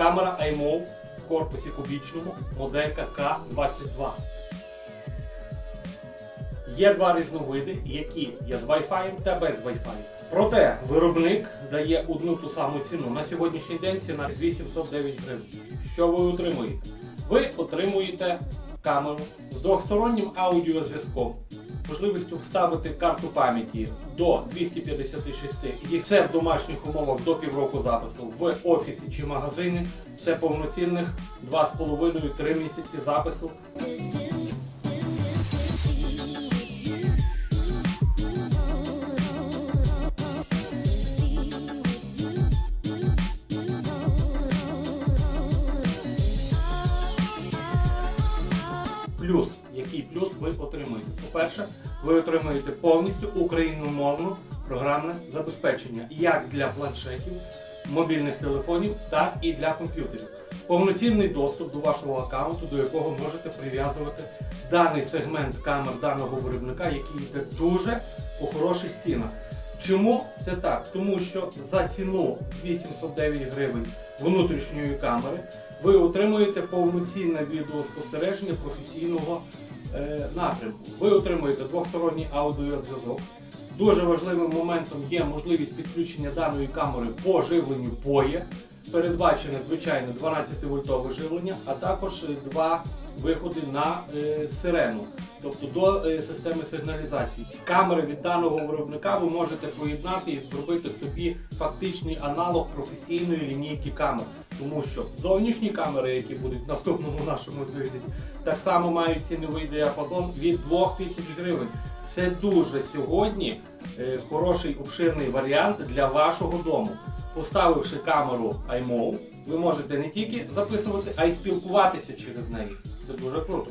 Камера iMov в корпусі кубічному, моделька К22. Є два різновиди, які є з Wi-Fi та без Wi-Fi. Проте виробник дає одну ту саму ціну. На сьогоднішній день ціна 809 гривень. Що ви отримуєте? Ви отримуєте камеру з двохстороннім аудіозв'язком, можливістю вставити карту пам'яті до 256 і це в домашніх умовах до півроку запису в офісі чи магазині. Це повноцінних 2,5-3 місяці запису Плюс, який плюс ви отримуєте? По-перше, ви отримуєте повністю україномовне програмне забезпечення як для планшетів, мобільних телефонів, так і для комп'ютерів. Повноцінний доступ до вашого аккаунту, до якого можете прив'язувати даний сегмент камер даного виробника, який йде дуже по хороших цінах. Чому це так? Тому що за ціну 809 гривень внутрішньої камери ви отримуєте повноцінне відеоспостереження професійного напрямку. Ви отримуєте двосторонній аудіозв'язок. Дуже важливим моментом є можливість підключення даної камери по живленню POE. Передбачене звичайне 12-вольтове живлення, а також два виходи на е, сирену, тобто до е, системи сигналізації. Камери від даного виробника ви можете поєднати і зробити собі фактичний аналог професійної лінійки камер. Тому що зовнішні камери, які будуть в наступному нашому вигляді, так само мають ціновий діапазон від 2000 гривень. Це дуже сьогодні е, хороший обширний варіант для вашого дому. Поставивши камеру iMov, ви можете не тільки записувати, а й спілкуватися через неї. Це дуже круто.